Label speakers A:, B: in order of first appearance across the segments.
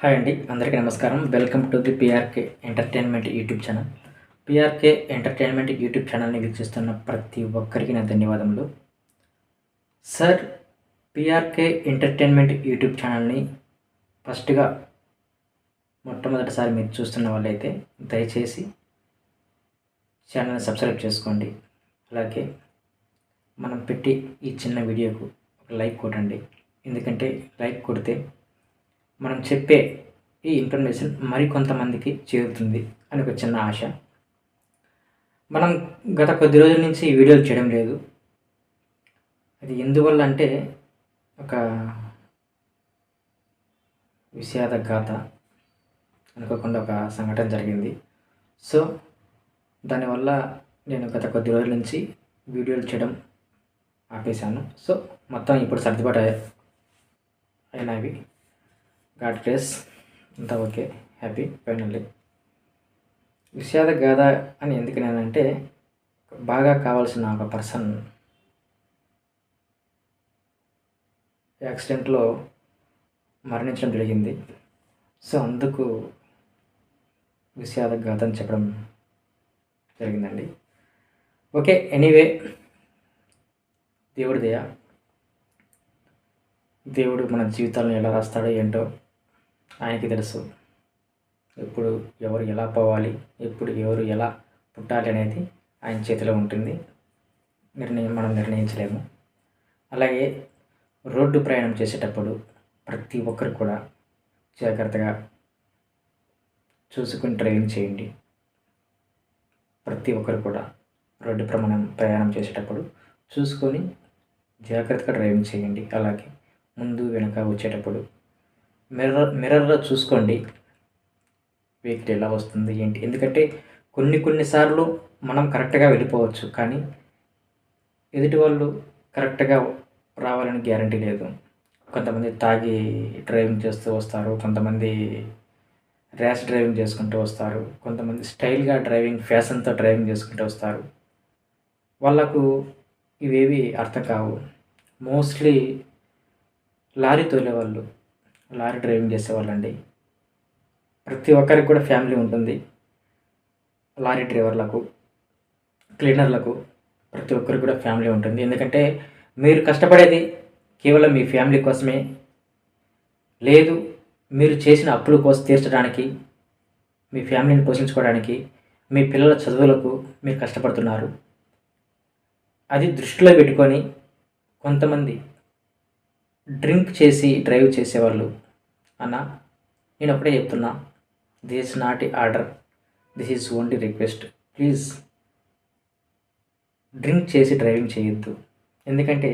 A: Hi అండి అందరికీ నమస్కారం. Welcome to the PRK entertainment YouTube channel PRK entertainment YouTube ఛానల్ని వీక్షిస్తున్న ప్రతి ఒక్కరికి నా ధన్యవాదములు. సార్ పిఆర్కే ఎంటర్టైన్మెంట్ యూట్యూబ్ ఛానల్ని ఫస్ట్గా మొట్టమొదటిసారి మీరు చూస్తున్న వాళ్ళైతే దయచేసి ఛానల్ని సబ్స్క్రైబ్ చేసుకోండి. అలాగే మనం పెట్టి ఈ చిన్న వీడియోకు ఒక లైక్ కొట్టండి. ఎందుకంటే లైక్ కొడితే మనం చెప్పే ఈ ఇన్ఫర్మేషన్ మరికొంతమందికి చేరుతుంది అని ఒక చిన్న ఆశ. మనం గత కొద్ది రోజుల నుంచి ఈ వీడియోలు చేయడం లేదు. అది ఎందువల్ల అంటే ఒక విషాద గాథ అనుకోకుండా ఒక సంఘటన జరిగింది. సో దానివల్ల నేను గత కొద్ది రోజుల నుంచి వీడియోలు చేయడం ఆపేశాను. సో మొత్తం ఇప్పుడు సర్దుబాటు అయినవి గాడ్ ప్లేస్. అంతా ఓకే. హ్యాపీ. ఫైనల్లీ. విషాద గాథ అని ఎందుకు నేనంటే బాగా కావాల్సిన ఒక పర్సన్ యాక్సిడెంట్లో మరణించడం జరిగింది. సో అందుకు విషాద గాథ అని చెప్పడం జరిగిందండి. ఓకే. ఎనీవే దేవుడి దయ. దేవుడు మన జీవితాలను ఎలా రాస్తాడో ఏంటో ఆయనకి తెలుసు. ఎప్పుడు ఎవరు ఎలా పోవాలి ఎప్పుడు ఎవరు ఎలా పుట్టాలి అనేది ఆయన చేతిలో ఉంటుంది. నిర్ణయం మనం నిర్ణయించలేము. అలాగే రోడ్డు ప్రయాణం చేసేటప్పుడు ప్రతి ఒక్కరు కూడా జాగ్రత్తగా చూసుకుని డ్రైవింగ్ చేయండి. ప్రతి ఒక్కరు కూడా రోడ్డు ప్రమాణం ప్రయాణం చేసేటప్పుడు చూసుకొని జాగ్రత్తగా డ్రైవింగ్ చేయండి. అలాగే ముందు వెనక వచ్చేటప్పుడు మిర్రర్ మిర్రర్లో చూసుకోండి. వెహికల్ ఎలా వస్తుంది ఏంటి? ఎందుకంటే కొన్ని కొన్నిసార్లు మనం కరెక్ట్గా వెళ్ళిపోవచ్చు కానీ ఎదుటి వాళ్ళు కరెక్ట్గా రావాలని గ్యారంటీ లేదు. కొంతమంది తాగి డ్రైవింగ్ చేస్తూ వస్తారు కొంతమంది ర్యాష్ డ్రైవింగ్ చేసుకుంటూ వస్తారు కొంతమంది స్టైల్గా డ్రైవింగ్ ఫ్యాషన్తో డ్రైవింగ్ చేసుకుంటూ వస్తారు. వాళ్ళకు ఇవేవి అర్థం కావు. మోస్ట్లీ లారీ తోలేవాళ్ళు లారీ డ్రైవింగ్ చేసేవాళ్ళండి. ప్రతి ఒక్కరికి కూడా ఫ్యామిలీ ఉంటుంది. లారీ డ్రైవర్లకు క్లీనర్లకు ప్రతి ఒక్కరికి కూడా ఫ్యామిలీ ఉంటుంది. ఎందుకంటే మీరు కష్టపడేది కేవలం మీ ఫ్యామిలీ కోసమే. లేదు మీరు చేసిన అప్పుల కోసం తీర్చడానికి మీ ఫ్యామిలీని పోషించుకోవడానికి మీ పిల్లల చదువులకు మీరు కష్టపడుతున్నారు. అది దృష్టిలో పెట్టుకొని కొంతమంది డ్రింక్ చేసి డ్రైవ్ చేసేవాళ్ళు. అన్న నేను అప్పుడే చెప్తున్నా this not order this is only request please drink చేసి డ్రైవింగ్ చేయొద్దు. ఎందుకంటే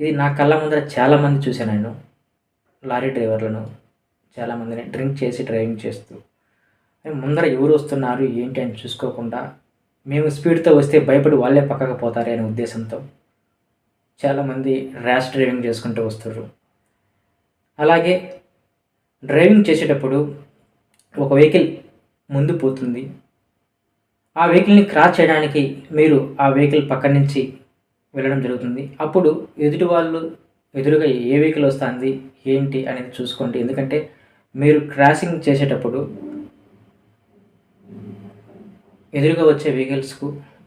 A: ఇది నా కళ్ళ ముందర చాలామంది చూశాను నేను. లారీ డ్రైవర్లను చాలామందిని డ్రింక్ చేసి డ్రైవింగ్ చేస్తూ. ముందర ఎవరు వస్తున్నారు ఏంటి అని చూసుకోకుండా మేము స్పీడ్తో వస్తే భయపడి వాళ్ళే పక్కకు పోతారే అనే ఉద్దేశంతో. చాలామంది ర్యాష్ డ్రైవింగ్ చేసుకుంటూ వస్తారు అలాగే డ్రైవింగ్ చేసేటప్పుడు ఒక వెహికల్ ముందు పోతుంది. ఆ వెహికల్ని క్రాస్ చేయడానికి మీరు ఆ వెహికల్ పక్క నుంచి వెళ్ళడం జరుగుతుంది. అప్పుడు ఎదుటి వాళ్ళు ఎదురుగా ఏ వెహికల్ వస్తుంది ఏంటి అనేది చూసుకోండి. ఎందుకంటే మీరు క్రాసింగ్ చేసేటప్పుడు ఎదురుగా వచ్చే వెహికల్స్కు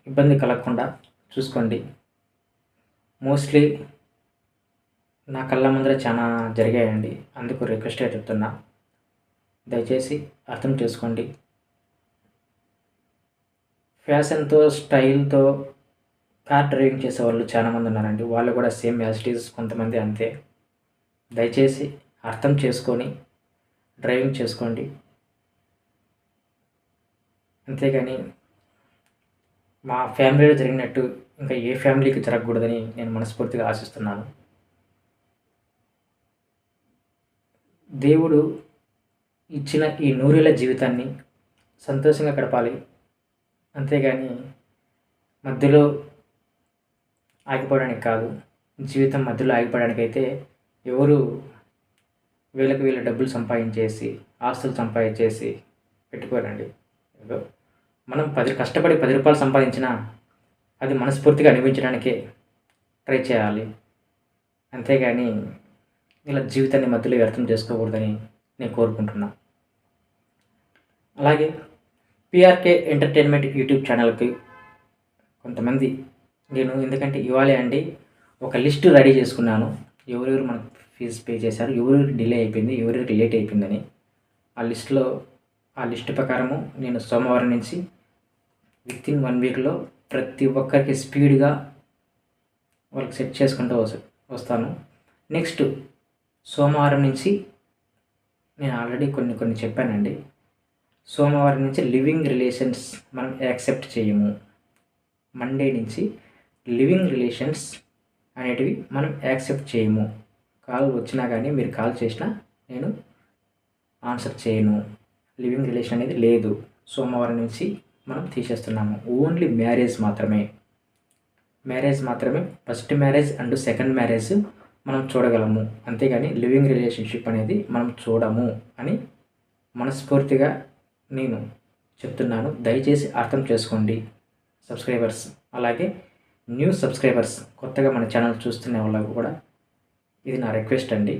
A: ఇబ్బంది కలగకుండా చూసుకోండి. మోస్ట్లీ నా కళ్ళ ముందర చాలా జరిగాయండి. అందుకు రిక్వెస్ట్గా చెప్తున్నా. దయచేసి అర్థం చేసుకోండి. ఫ్యాషన్తో స్టైల్తో కార్ డ్రైవింగ్ చేసే వాళ్ళు చాలామంది ఉన్నారండి. వాళ్ళు కూడా సేమ్ యాజిటీస్ కొంతమంది అంతే. దయచేసి అర్థం చేసుకొని డ్రైవింగ్ చేసుకోండి. అంతేగాని మా ఫ్యామిలీలో జరిగినట్టు ఇంకా ఏ ఫ్యామిలీకి జరగకూడదని నేను మనస్ఫూర్తిగా ఆశిస్తున్నాను. దేవుడు ఇచ్చిన ఈ నూరేళ్ళ జీవితాన్ని సంతోషంగా గడపాలి. అంతేగాని మధ్యలో ఆగిపోవడానికి కాదు జీవితం మధ్యలో ఆగిపోవడానికైతే ఎవరు వీళ్ళకి వీళ్ళ డబ్బులు సంపాదించేసి ఆస్తులు సంపాదించేసి పెట్టుకోరండి. ఏదో మనం పది కష్టపడి పది రూపాయలు సంపాదించినా అది మనస్ఫూర్తిగా అనిపించడానికే ట్రై చేయాలి. అంతేగాని ఇలా జీవితాన్ని మధ్యలో వ్యర్థం చేసుకోకూడదని నేను కోరుకుంటున్నా. అలాగే పిఆర్కే ఎంటర్టైన్మెంట్ యూట్యూబ్ ఛానల్కి కొంతమంది నేను ఎందుకంటే ఇవాళే అండి ఒక లిస్ట్ రెడీ చేసుకున్నాను. ఎవరెవరు మనకు ఫీజు పే చేశారు ఎవరెవరికి డిలే అయిపోయింది ఎవరెవరికి లేట్ అయిపోయిందని. ఆ లిస్ట్లో ఆ లిస్ట్ ప్రకారము నేను సోమవారం నుంచి విత్ ఇన్ వన్ వీక్లో ప్రతి ఒక్కరికి స్పీడ్గా వాళ్ళకి సెట్ చేసుకుంటూ వస్తాను. నెక్స్ట్ సోమవారం నుంచి నేను ఆల్రెడీ కొన్ని కొన్ని చెప్పానండి. సోమవారం నుంచి లివింగ్ రిలేషన్స్ మనం యాక్సెప్ట్ చేయము. మండే నుంచి లివింగ్ రిలేషన్స్ అనేటివి మనం యాక్సెప్ట్ చేయము. కాల్ వచ్చినా కానీ మీరు కాల్ చేసినా నేను ఆన్సర్ చేయను. లివింగ్ రిలేషన్ అనేది లేదు. సోమవారం నుంచి మనం తీసేస్తున్నాము. ఓన్లీ మ్యారేజ్ మాత్రమే. మ్యారేజ్ మాత్రమే. First marriage and second marriage మనం చూడగలము. అంతేగాని లివింగ్ రిలేషన్షిప్ అనేది మనం చూడము అని మనస్ఫూర్తిగా నేను చెప్తున్నాను. దయచేసి అర్థం చేసుకోండి సబ్స్క్రైబర్స్ అలాగే న్యూ సబ్స్క్రైబర్స్ కొత్తగా మన ఛానల్ చూస్తున్న వాళ్ళకు కూడా ఇది నా రిక్వెస్ట్ అండి.